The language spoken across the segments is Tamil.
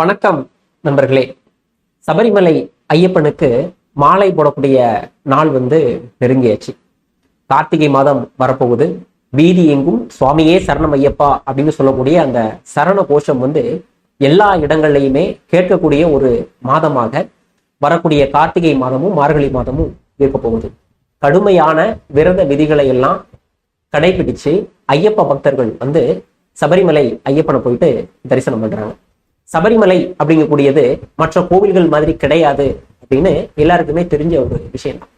வணக்கம் நண்பர்களே. சபரிமலை ஐயப்பனுக்கு மாலை போடக்கூடிய நாள் வந்து நெருங்கியாச்சு. கார்த்திகை மாதம் வரப்போகுது. வீதி எங்கும் சுவாமியே சரணம் ஐயப்பா அப்படின்னு சொல்லக்கூடிய அந்த சரண கோஷம் வந்து எல்லா இடங்கள்லையுமே கேட்கக்கூடிய ஒரு மாதமாக வரக்கூடிய கார்த்திகை மாதமும் மார்கழி மாதமும் இருக்க போகுது. கடுமையான விரத விதிகளை எல்லாம் கடைபிடிச்சு ஐயப்ப பக்தர்கள் வந்து சபரிமலை ஐயப்பனை போயிட்டு தரிசனம் பண்றாங்க. சபரிமலை அப்படிங்கக்கூடியது மற்ற கோவில்கள் மாதிரி கிடையாது அப்படின்னு எல்லாருக்குமே தெரிஞ்ச ஒரு விஷயம் தான்.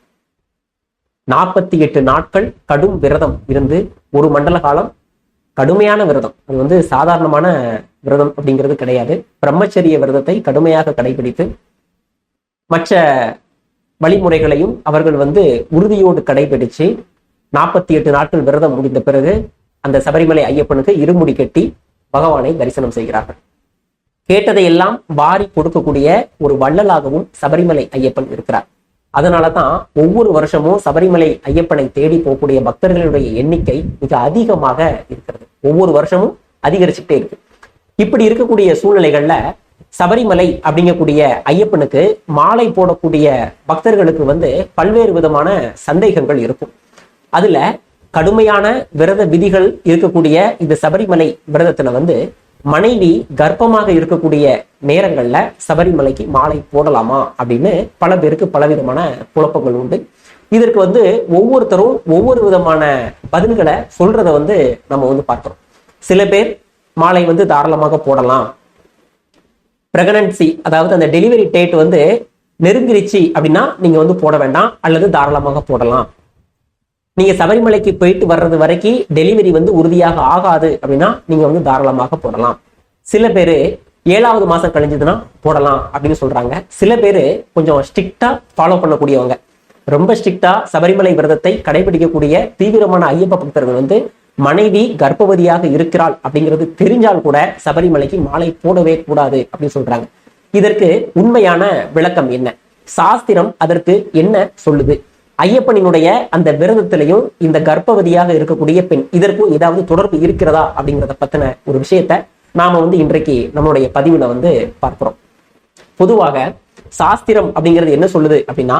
நாற்பத்தி எட்டு நாட்கள் கடும் விரதம் இருந்து ஒரு மண்டல காலம் கடுமையான விரதம். அது வந்து சாதாரணமான விரதம் அப்படிங்கிறது கிடையாது. பிரம்மச்சரிய விரதத்தை கடுமையாக கடைபிடித்து மற்ற வழிமுறைகளையும் அவர்கள் வந்து உறுதியோடு கடைபிடிச்சு நாற்பத்தி எட்டு நாட்கள் விரதம் முடிந்த பிறகு அந்த சபரிமலை ஐயப்பனுக்கு இருமுடி கட்டி பகவானை தரிசனம் செய்கிறார்கள். கேட்டதையெல்லாம் வாரி கொடுக்கக்கூடிய ஒரு வள்ளலாகவும் சபரிமலை ஐயப்பன் இருக்கிறார். அதனால தான் ஒவ்வொரு வருஷமும் சபரிமலை ஐயப்பனை தேடி போகக்கூடிய பக்தர்களுடைய எண்ணிக்கை மிக அதிகமாக இருக்கிறது. ஒவ்வொரு வருஷமும் அதிகரிச்சுட்டே இருக்கு. இப்படி இருக்கக்கூடிய சூழ்நிலைகள்ல சபரிமலை அப்படிங்கக்கூடிய ஐயப்பனுக்கு மாலை போடக்கூடிய பக்தர்களுக்கு வந்து பல்வேறு விதமான சந்தேகங்கள் இருக்கும். அதுல கடுமையான விரத விதிகள் இருக்கக்கூடிய இந்த சபரிமலை விரதத்துல வந்து மனைவி கர்ப்பமாக இருக்கக்கூடிய நேரங்களில் சபரிமலைக்கு மாலை போடலாமா அப்படின்னு பல பேருக்கு பலவிதமான குழப்பங்கள் உண்டு. இதற்கு வந்து ஒவ்வொருத்தரும் ஒவ்வொரு விதமான பதில்களை சொல்றத வந்து நம்ம வந்து பார்க்கிறோம். சில பேர் மாலை வந்து தாராளமாக போடலாம். பிரெக்னன்சி அதாவது அந்த டெலிவரி டேட் வந்து நெருங்கிருச்சு அப்படின்னா நீங்க வந்து போட வேண்டாம் அல்லது தாராளமாக போடலாம். நீங்க சபரிமலைக்கு போயிட்டு வர்றது வரைக்கும் டெலிவரி வந்து உறுதியாக ஆகாது அப்படின்னா நீங்க வந்து தாராளமாக போடலாம். சில பேரு ஏழாவது மாசம் கழிஞ்சதுன்னா போடலாம் அப்படின்னு சொல்றாங்க. சில பேர் கொஞ்சம் ஸ்ட்ரிக்டா ஃபாலோ பண்ணக்கூடியவங்க. ரொம்ப ஸ்ட்ரிக்டா சபரிமலை விரதத்தை கடைபிடிக்கக்கூடிய தீவிரமான ஐயப்ப பக்தர்கள் வந்து மனைவி கர்ப்பவதியாக இருக்கிறாள் அப்படிங்கிறது தெரிஞ்சால் கூட சபரிமலைக்கு மாலை போடவே கூடாது அப்படின்னு சொல்றாங்க. இதற்கு உண்மையான விளக்கம் என்ன? சாஸ்திரம் அதற்கு என்ன சொல்லுது? ஐயப்பனினுடைய அந்த விரதத்திலையும் இந்த கர்ப்பவதியாக இருக்கக்கூடிய பெண் இதற்கும் ஏதாவது தொடர்பு இருக்கிறதா அப்படிங்கிறத பத்தின ஒரு விஷயத்த நாம வந்து இன்றைக்கு நம்மளுடைய பதிவுல வந்து பார்க்கிறோம். பொதுவாக சாஸ்திரம் அப்படிங்கிறது என்ன சொல்லுது அப்படின்னா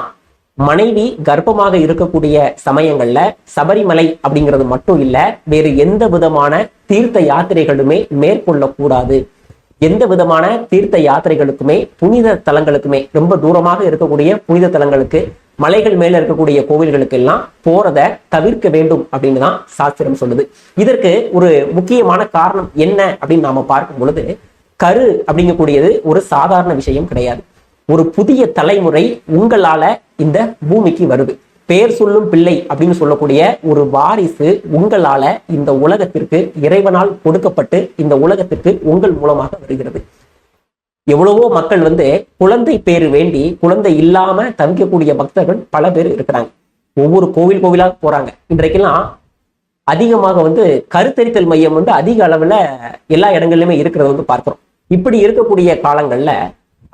மனைவி கர்ப்பமாக இருக்கக்கூடிய சமயங்கள்ல சபரிமலை அப்படிங்கிறது மட்டும் இல்ல வேறு எந்த விதமான தீர்த்த யாத்திரைகளுமே மேற்கொள்ளக்கூடாது. எந்த விதமான தீர்த்த யாத்திரைகளுக்குமே புனித தலங்களுக்குமே ரொம்ப தூரமாக இருக்கக்கூடிய புனித தலங்களுக்கு மலைகள் மேல இருக்கக்கூடிய கோவில்களுக்கு எல்லாம் போறத தவிர்க்க வேண்டும் அப்படின்னு தான் சாஸ்திரம் சொல்லுது. இதற்கு ஒரு முக்கியமான காரணம் என்ன அப்படின்னு நாம பார்க்கும் பொழுது கரு அப்படிங்கக்கூடியது ஒரு சாதாரண விஷயம் கிடையாது. ஒரு புதிய தலைமுறை உங்களால இந்த பூமிக்கு வருது. பேர் சொல்லும் பிள்ளை அப்படின்னு சொல்லக்கூடிய ஒரு வாரிசு உங்களால இந்த உலகத்திற்கு இறைவனால் கொடுக்கப்பட்டு இந்த உலகத்திற்கு உங்கள் மூலமாக வருகிறது. எவ்வளவோ மக்கள் வந்து குழந்தை பேர் வேண்டி குழந்தை இல்லாம தவிக்கக்கூடிய பக்தர்கள் பல பேர் இருக்கிறாங்க. ஒவ்வொரு கோவில் கோவிலாக போறாங்க. இன்றைக்கெல்லாம் அதிகமாக வந்து கருத்தரித்தல் மையம் வந்து அதிக அளவுல எல்லா இடங்கள்லயுமே இருக்கிறத வந்து பார்க்கிறோம். இப்படி இருக்கக்கூடிய காலங்கள்ல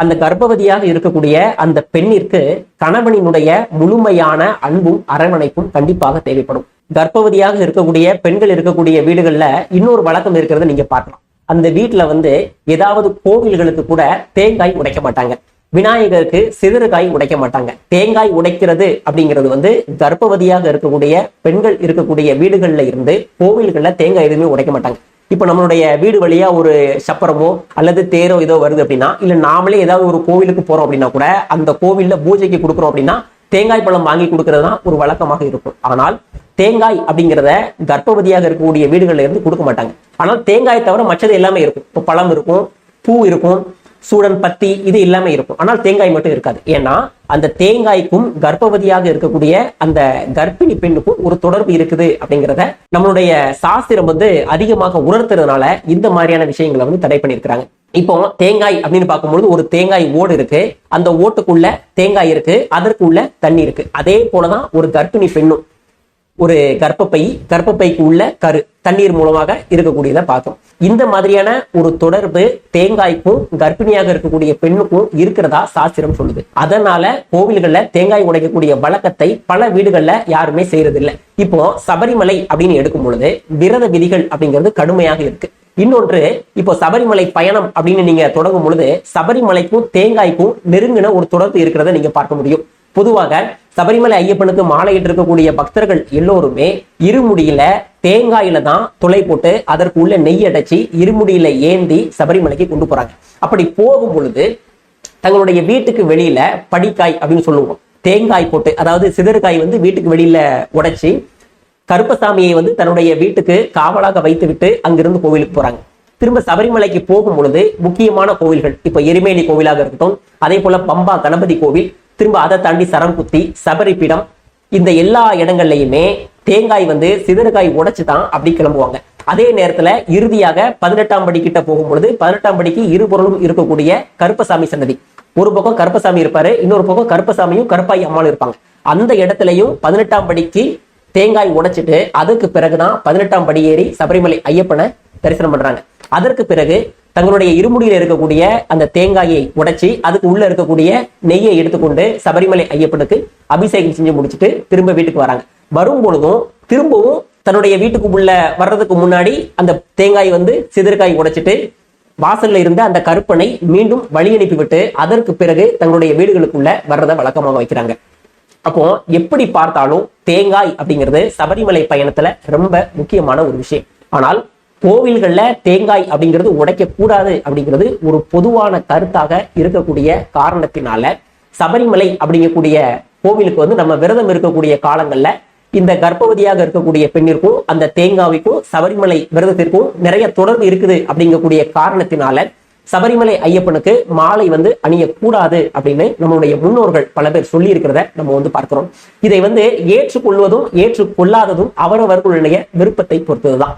அந்த கர்ப்பவதியாக இருக்கக்கூடிய அந்த பெண்ணிற்கு கணவனினுடைய முழுமையான அன்பும் அரவணைப்பும் கண்டிப்பாக தேவைப்படும். கர்ப்பவதியாக இருக்கக்கூடிய பெண்கள் இருக்கக்கூடிய வீடுகள்ல இன்னொரு வழக்கம் இருக்கிறத நீங்க பார்க்கலாம். அந்த வீட்டுல வந்து ஏதாவது கோவில்களுக்கு கூட தேங்காய் உடைக்க மாட்டாங்க. விநாயகருக்கு சிதறுகாய் உடைக்க மாட்டாங்க. தேங்காய் உடைக்கிறது அப்படிங்கிறது வந்து கர்ப்பவதியாக இருக்கக்கூடிய பெண்கள் இருக்கக்கூடிய வீடுகள்ல இருந்து கோவில்களில் தேங்காய் எதுவுமே உடைக்க மாட்டாங்க. இப்போ நம்மளுடைய வீடு வழியா ஒரு சப்பரமோ அல்லது தேரோ ஏதோ வருது அப்படின்னா இல்லை நாமளே ஏதாவது ஒரு கோவிலுக்கு போறோம் அப்படின்னா கூட அந்த கோவிலில் பூஜைக்கு கொடுக்குறோம் அப்படின்னா தேங்காய் பழம் வாங்கி கொடுக்கறது தான் ஒரு வழக்கமாக இருக்கும். ஆனால் தேங்காய் அப்படிங்கிறத கர்ப்பவதியாக இருக்கக்கூடிய வீடுகள்ல இருந்து கொடுக்க மாட்டாங்க. ஆனால் தேங்காய் தவிர மற்றது எல்லாமே இருக்கும். இப்போ பழம் இருக்கும் பூ இருக்கும் சூடன் பத்தி இது எல்லாமே இருக்கும். ஆனால் தேங்காய் மட்டும் இருக்காது. ஏன்னா அந்த தேங்காய்க்கும் கர்ப்பவதியாக இருக்கக்கூடிய அந்த கர்ப்பிணி பெண்ணுக்கும் ஒரு தொடர்பு இருக்குது அப்படிங்கிறத நம்மளுடைய சாஸ்திரம் வந்து அதிகமாக உணர்த்துறதுனால இந்த மாதிரியான விஷயங்களை வந்து தடை பண்ணியிருக்கிறாங்க. இப்போ தேங்காய் அப்படின்னு பார்க்கும்பொழுது ஒரு தேங்காய் ஓடு இருக்கு. அந்த ஓட்டுக்குள்ள தேங்காய் இருக்கு. அதற்குள்ள தண்ணி இருக்கு. அதே போலதான் ஒரு கர்ப்பிணி பெண்ணும். ஒரு கர்ப்பப்பை கர்ப்பப்பைக்கு உள்ள கரு தண்ணீர் மூலமாக இருக்கக்கூடியதை பார்த்தோம். இந்த மாதிரியான ஒரு தொடர்பு தேங்காய்க்கும் கர்ப்பிணியாக இருக்கக்கூடிய பெண்ணுக்கும் இருக்கிறதா சாஸ்திரம் சொல்லுது. அதனால கோவில்கள்ல தேங்காய் உடைக்கக்கூடிய வழக்கத்தை பல வீடுகள்ல யாருமே செய்யறது இல்லை இப்போ சபரிமலை அப்படின்னு எடுக்கும் பொழுது விரத விதிகள் அப்படிங்கிறது கடுமையாக இருக்கு. இன்னொன்று இப்போ சபரிமலை பயணம் அப்படின்னு நீங்க தொடங்கும் பொழுது சபரிமலைக்கும் தேங்காய்க்கும் நெருங்கின ஒரு தொடர்பு இருக்கிறத நீங்க பார்க்க முடியும். பொதுவாக சபரிமலை ஐயப்பனுக்கு மாலையிட்டு இருக்கக்கூடிய பக்தர்கள் எல்லோருமே இருமுடியில தேங்காயில தான் துளை போட்டு அதற்கு உள்ள நெய் அடைச்சி இருமுடியில ஏந்தி சபரிமலைக்கு கொண்டு போறாங்க. அப்படி போகும் பொழுது தங்களுடைய வீட்டுக்கு வெளியில படிக்காய் அப்படின்னு சொல்லுவோம். தேங்காய் போட்டு அதாவது சிதறுக்காய் வந்து வீட்டுக்கு வெளியில உடைச்சி கருப்பசாமியை வந்து தன்னுடைய வீட்டுக்கு காவலாக வைத்துவிட்டு அங்கிருந்து கோவிலுக்கு போறாங்க. திரும்ப சபரிமலைக்கு போகும் பொழுது முக்கியமான கோவில்கள் இப்ப எரிமேலி கோவிலாக இருக்கட்டும் அதே போல பம்பா கணபதி கோவில் திரும்ப அதை தாண்டி சரங்குத்தி சபரிபீடம் இந்த எல்லா இடங்கள்லயுமே தேங்காய் வந்து சிதறுகாய் உடைச்சு தான் அப்படி கிளம்புவாங்க. அதே நேரத்துல இறுதியாக பதினெட்டாம் படி கிட்ட போகும் பொழுது பதினெட்டாம் படிக்கு இருபொருளும் இருக்கக்கூடிய கருப்பசாமி சன்னதி. ஒரு பக்கம் கருப்பசாமி இருப்பாரு இன்னொரு பக்கம் கருப்பசாமியும் கருப்பாய் அம்மாளும் இருப்பாங்க. அந்த இடத்துலயும் பதினெட்டாம் படிக்கு தேங்காய் உடைச்சிட்டு அதுக்கு பிறகுதான் பதினெட்டாம் படி ஏறி சபரிமலை ஐயப்பனை தரிசனம் பண்றாங்க. அதற்கு பிறகு தங்களுடைய இருமுடியில் இருக்கக்கூடிய அந்த தேங்காயை உடைச்சி அதுக்கு உள்ள இருக்கக்கூடிய நெய்யை எடுத்துக்கொண்டு சபரிமலை ஐயப்பனுக்கு அபிஷேகம் செஞ்சு முடிச்சுட்டு திரும்ப வீட்டுக்கு வராங்க. வரும் பொழுதும் திரும்பவும் தன்னுடைய வீட்டுக்கு உள்ள வர்றதுக்கு முன்னாடி அந்த தேங்காய் வந்து சிதறுகாய் உடைச்சிட்டு வாசல்ல இருந்த அந்த கருப்பனை மீண்டும் வழி அனுப்பிவிட்டு அதற்கு பிறகு தங்களுடைய வீடுகளுக்குள்ள வர்றதை வழக்கமாக வைக்கிறாங்க. அப்போ எப்படி பார்த்தாலும் தேங்காய் அப்படிங்கிறது சபரிமலை பயணத்துல ரொம்ப முக்கியமான ஒரு விஷயம். ஆனால் கோவில்கள்ல தேங்காய் அப்படிங்கிறது உடைக்க கூடாது அப்படிங்கிறது ஒரு பொதுவான கருத்தாக இருக்கக்கூடிய காரணத்தினால சபரிமலை அப்படிங்கக்கூடிய கோவிலுக்கு வந்து நம்ம விரதம் இருக்கக்கூடிய காலங்கள்ல இந்த கர்ப்பவதியாக இருக்கக்கூடிய பெண்ணிற்கும் அந்த தேங்காய்க்கும் சபரிமலை விரதத்திற்கும் நிறைய தொடர்பு இருக்குது அப்படிங்கக்கூடிய காரணத்தினால சபரிமலை ஐயப்பனுக்கு மாலை வந்து அணியக்கூடாது அப்படின்னு நம்மளுடைய முன்னோர்கள் பல பேர் சொல்லி இருக்கிறத நம்ம வந்து பார்க்கிறோம். இதை வந்து ஏற்றுக்கொள்வதும் ஏற்றுக்கொள்ளாததும் அவரவர்களுடைய விருப்பத்தை பொறுத்ததுதான்.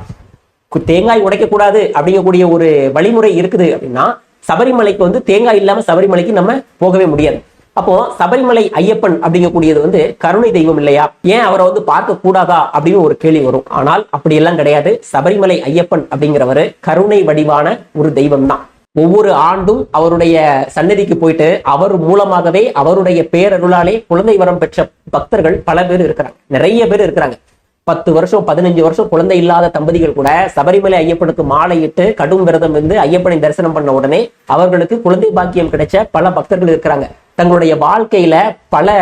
தேங்காய் உடைக்கக்கூடாது அப்படிங்கக்கூடிய ஒரு வழிமுறை இருக்குது அப்படின்னா சபரிமலைக்கு வந்து தேங்காய் இல்லாம சபரிமலைக்கு நம்ம போகவே முடியாது. அப்போ சபரிமலை ஐயப்பன் அப்படிங்கக்கூடியது வந்து கருணை தெய்வம் இல்லையா? ஏன் அவரை வந்து பார்க்க கூடாதா அப்படின்னு ஒரு கேள்வி வரும். ஆனால் அப்படியெல்லாம் கிடையாது. சபரிமலை ஐயப்பன் அப்படிங்கிறவர் கருணை வடிவான ஒரு தெய்வம் தான் ஒவ்வொரு ஆண்டும் அவருடைய சன்னதிக்கு போயிட்டு அவர் மூலமாகவே அவருடைய பேரருளாலே குழந்தை வரம் பெற்ற பக்தர்கள் பல பேர் இருக்கிறாங்க. நிறைய பேர் இருக்கிறாங்க. பத்து வருஷம் பதினஞ்சு வருஷம் குழந்தை இல்லாத தம்பதிகள் கூட சபரிமலை ஐயப்பனுக்கு மாலையிட்டு கடும் விரதம் இருந்து ஐயப்பனை தரிசனம் பண்ண உடனே அவர்களுக்கு குழந்தை பாக்கியம் கிடைச்ச பல பக்தர்கள் இருக்கிறாங்க. தங்களுடைய வாழ்க்கையில பல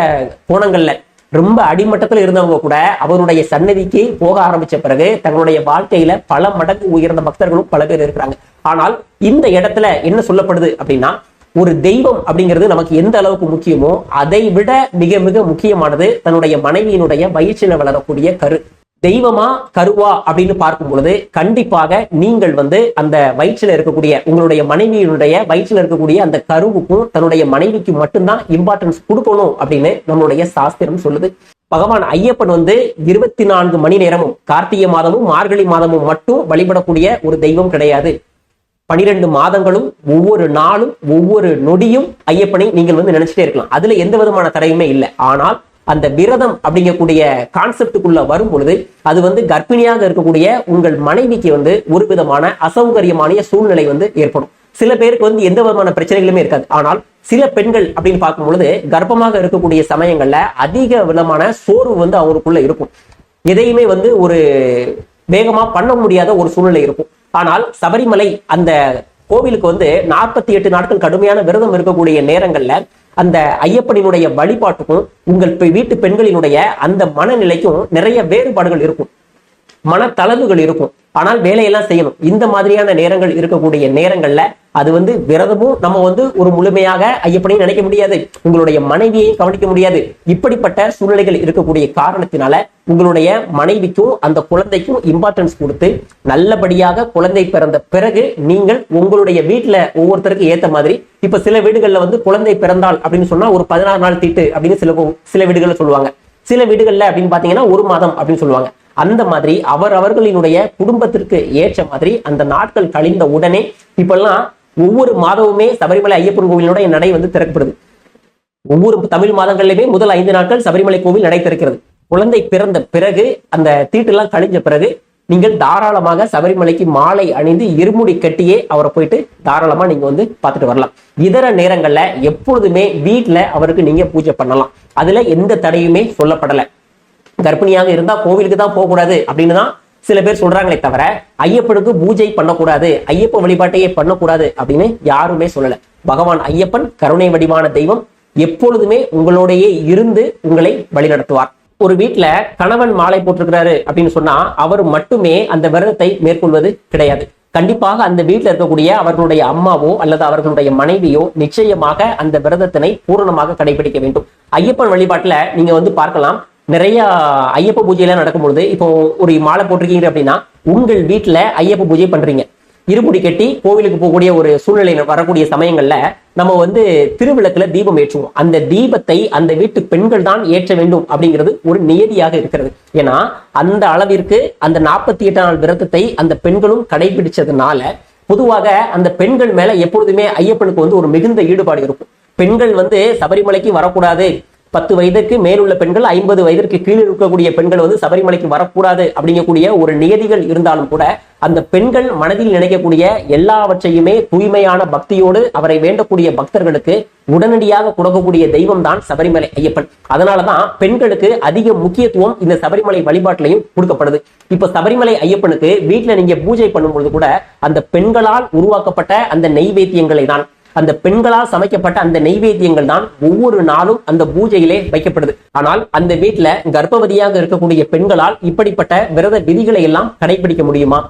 கோணங்கள்ல ரொம்ப அடிமட்டத்தில் இருந்தவங்க கூட அவருடைய சன்னதிக்கு போக ஆரம்பிச்ச பிறகு தங்களுடைய வாழ்க்கையில பல மடங்கு உயர்ந்த பக்தர்களும் பல பேர் இருக்கிறாங்க. ஆனால் இந்த இடத்துல என்ன சொல்லப்படுது அப்படின்னா ஒரு தெய்வம் அப்படிங்கிறது நமக்கு எந்த அளவுக்கு முக்கியமோ அதை விட மிக மிக முக்கியமானது தன்னுடைய மனைவியினுடைய வயிற்றில வளரக்கூடிய கரு. தெய்வமா கருவா அப்படின்னு பார்க்கும் பொழுது கண்டிப்பாக நீங்கள் வந்து அந்த வயிற்றில் இருக்கக்கூடிய உங்களுடைய மனைவியினுடைய வயிற்றில் இருக்கக்கூடிய அந்த கருவுக்கும் தன்னுடைய மனைவிக்கு மட்டும்தான் இம்பார்ட்டன்ஸ் கொடுக்கணும் அப்படின்னு நம்மளுடைய சாஸ்திரம் சொல்லுது. பகவான் ஐயப்பன் வந்து இருபத்தி நான்கு மணி நேரமும் கார்த்திகை மாதமும் மார்கழி மாதமும் மட்டும் வழிபடக்கூடிய ஒரு தெய்வம் கிடையாது. பனிரெண்டு மாதங்களும் ஒவ்வொரு நாளும் ஒவ்வொரு நொடியும் ஐயப்பனை நீங்கள் வந்து நினைச்சிட்டே இருக்கலாம். அதுல எந்த விதமான தடையுமே இல்லை. ஆனால் அந்த விரதம் அப்படிங்கக்கூடிய கான்செப்டுக்குள்ள வரும் பொழுது அது வந்து கர்ப்பிணியாக இருக்கக்கூடிய உங்கள் மனைவிக்கு வந்து ஒரு விதமான அசௌகரியமான சூழ்நிலை வந்து ஏற்படும். சில பேருக்கு வந்து எந்த விதமான பிரச்சனைகளுமே இருக்காது. ஆனால் சில பெண்கள் அப்படின்னு பார்க்கும் பொழுது கர்ப்பமாக இருக்கக்கூடிய சமயங்கள்ல அதிக விதமான சோர்வு வந்து அவங்களுக்குள்ள இருக்கும். எதையுமே வந்து ஒரு வேகமா பண்ண முடியாத ஒரு சூழ்நிலை இருக்கும். ஆனால் சபரிமலை அந்த கோவிலுக்கு வந்து நாற்பத்தி எட்டு நாட்கள் கடுமையான விரதம் இருக்கக்கூடிய நேரங்கள்ல அந்த ஐயப்பனினுடைய வழிபாட்டுக்கும் உங்கள் வீட்டு பெண்களினுடைய அந்த மனநிலைக்கும் நிறைய வேறுபாடுகள் இருக்கும். மனத்தளவுகள் இருக்கும். ஆனால் வேலையெல்லாம் செய்யணும். இந்த மாதிரியான நேரங்கள் இருக்கக்கூடிய நேரங்கள்ல அது வந்து விரதமும் நம்ம வந்து ஒரு முழுமையாக ஐயப்பனையும் நினைக்க முடியாது. உங்களுடைய மனைவியையும் கவனிக்க முடியாது. இப்படிப்பட்ட சூழ்நிலைகள் இருக்கக்கூடிய காரணத்தினால உங்களுடைய மனைவிக்கும் அந்த குழந்தைக்கும் இம்பார்ட்டன்ஸ் கொடுத்து நல்லபடியாக குழந்தை பிறந்த பிறகு நீங்கள் உங்களுடைய வீட்டுல ஒவ்வொருத்தருக்கு ஏத்த மாதிரி இப்ப சில வீடுகள்ல வந்து குழந்தை பிறந்தால் அப்படின்னு சொன்னா ஒரு பதினாறு நாள் தீட்டு அப்படின்னு சில சில வீடுகள்ல சொல்லுவாங்க. சில வீடுகள்ல அப்படின்னு பாத்தீங்கன்னா ஒரு மாதம் அப்படின்னு சொல்லுவாங்க. அந்த மாதிரி அவர் அவர்களினுடைய குடும்பத்திற்கு ஏற்ற மாதிரி அந்த நாட்கள் கழிந்த உடனே இப்பெல்லாம் ஒவ்வொரு மாதமுமே சபரிமலை ஐயப்பன் கோவிலினுடைய நடை வந்து திறக்கப்படுது. ஒவ்வொரு தமிழ் மாதங்களிலுமே முதல் ஐந்து நாட்கள் சபரிமலை கோவில் நடை திறக்கிறது. குழந்தை பிறந்த பிறகு அந்த தீட்டெல்லாம் கழிஞ்ச பிறகு நீங்கள் தாராளமாக சபரிமலைக்கு மாலை அணிந்து இருமுடி கட்டியே அவரை போயிட்டு தாராளமா நீங்க வந்து பார்த்துட்டு வரலாம். இதர நேரங்கள்ல எப்பொழுதுமே வீட்டுல அவருக்கு நீங்க பூஜை பண்ணலாம். அதுல எந்த தடையுமே சொல்லப்படல. கர்ப்பிணியாக இருந்தா கோவிலுக்கு தான் போகக்கூடாது அப்படின்னு தான் சில பேர் சொல்றாங்களே தவிர ஐயப்பனுக்கு பூஜை பண்ணக்கூடாது ஐயப்ப வழிபாட்டையே பண்ணக்கூடாது அப்படின்னு யாருமே சொல்லல. பகவான் ஐயப்பன் கருணை வடிவான தெய்வம் எப்பொழுதுமே உங்களோடையே இருந்து உங்களை வழிநடத்துவார். ஒரு வீட்டுல கணவன் மாலை போட்டிருக்கிறாரு அப்படின்னு சொன்னா அவர் மட்டுமே அந்த விரதத்தை மேற்கொள்வது கிடையாது. கண்டிப்பாக அந்த வீட்டில் இருக்கக்கூடிய அவர்களுடைய அம்மாவோ அல்லது அவர்களுடைய மனைவியோ நிச்சயமாக அந்த விரதத்தினை பூரணமாக கடைபிடிக்க வேண்டும். ஐயப்பன் வழிபாட்டுல நீங்க வந்து பார்க்கலாம் நிறைய ஐயப்ப பூஜையெல்லாம் நடக்கும் பொழுது இப்போ ஒரு மாலை போட்டிருக்கீங்க அப்படின்னா உங்கள் வீட்டுல ஐயப்ப பூஜை பண்றீங்க. இருமுடி கட்டி கோவிலுக்கு போகக்கூடிய ஒரு சூழ்நிலை வரக்கூடிய சமயங்கள்ல நம்ம வந்து திருவிளக்குல தீபம் ஏற்றுவோம். அந்த தீபத்தை அந்த வீட்டு பெண்கள் தான் ஏற்ற வேண்டும் அப்படிங்கிறது ஒரு நியதியாக இருக்கிறது. ஏன்னா அந்த அளவிற்கு அந்த நாற்பத்தி எட்டு நாள் விரதத்தை அந்த பெண்களும் கடைபிடிச்சதுனால பொதுவாக அந்த பெண்கள் மேல எப்பொழுதுமே ஐயப்பனுக்கு வந்து ஒரு மிகுந்த ஈடுபாடு இருக்கும். பெண்கள் வந்து சபரிமலைக்கு வரக்கூடாது. பத்து வயதுக்கு மேலுள்ள பெண்கள் ஐம்பது வயதிற்கு கீழ் இருக்கக்கூடிய பெண்கள் வந்து சபரிமலைக்கு வரக்கூடாது அப்படிங்கக்கூடிய ஒரு நியதிகள் இருந்தாலும் கூட அந்த பெண்கள் மனதில் நினைக்கக்கூடிய எல்லாவற்றையுமே தூய்மையான பக்தியோடு அவரை வேண்டக்கூடிய பக்தர்களுக்கு உடனடியாக கொடுக்கக்கூடிய தெய்வம் தான் சபரிமலை ஐயப்பன். அதனாலதான் பெண்களுக்கு அதிக முக்கியத்துவம் இந்த சபரிமலை வழிபாட்டிலையும் கொடுக்கப்படுது. இப்ப சபரிமலை ஐயப்பனுக்கு வீட்டுல நீங்க பூஜை பண்ணும்பொழுது கூட அந்த பெண்களால் உருவாக்கப்பட்ட அந்த நெய்வேத்தியங்களை தான் அந்த பெண்களால் சமைக்கப்பட்ட அந்த நெய்வேத்தியங்கள் தான் ஒவ்வொரு நாளும் அந்த பூஜையிலே வைக்கப்படுது. ஆனால் அந்த வீட்டுல கர்ப்பவதியாக இருக்கக்கூடிய பெண்களால் இப்படிப்பட்ட விரத விதிகளை எல்லாம் கடைபிடிக்க முடியுமா?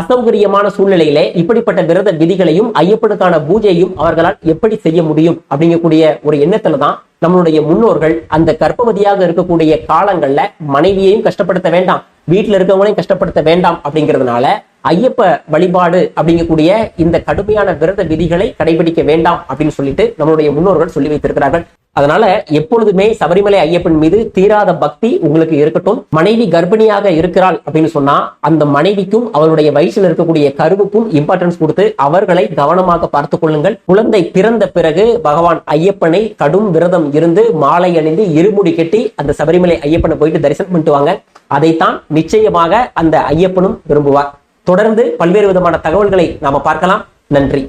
அசௌகரியமான சூழ்நிலையிலே இப்படிப்பட்ட விரத விதிகளையும் ஐயப்பனுக்கான பூஜையும் அவர்களால் எப்படி செய்ய முடியும்? அப்படிங்கக்கூடிய ஒரு எண்ணத்துல தான் நம்மளுடைய முன்னோர்கள் அந்த கர்ப்பவதியாக இருக்கக்கூடிய காலங்கள்ல மனைவியையும் கஷ்டப்படுத்த வேண்டாம் வீட்டுல இருக்கவங்களையும் கஷ்டப்படுத்த வேண்டாம் அப்படிங்கிறதுனால ஐயப்ப வழிபாடு அப்படிங்கக்கூடிய இந்த கடுமையான விரத விதிகளை கடைபிடிக்க வேண்டாம் அப்படின்னு சொல்லிட்டு நம்மளுடைய முன்னோர்கள் சொல்லி வைத்திருக்கிறார்கள். அதனால எப்பொழுதுமே சபரிமலை ஐயப்பன் மீது தீராத பக்தி உங்களுக்கு இருக்கட்டும். மனைவி கர்ப்பிணியாக இருக்கிறாள் அப்படின்னு சொன்னா அந்த மனைவிக்கும் அவருடைய வயசுல இருக்கக்கூடிய கருவுக்கும் இம்பார்ட்டன்ஸ் கொடுத்து அவர்களை கவனமாக பார்த்து கொள்ளுங்கள். குழந்தை பிறந்த பிறகு பகவான் ஐயப்பனை கடும் விரதம் இருந்து மாலை அணிந்து இருமுடி கட்டி அந்த சபரிமலை ஐயப்பனை போயிட்டு தரிசனம் பண்ணிட்டு வாங்க. அதைத்தான் நிச்சயமாக அந்த ஐயப்பனும் விரும்புவார். தொடர்ந்து பல்வேறு விதமான தகவல்களை நாம பார்க்கலாம். நன்றி.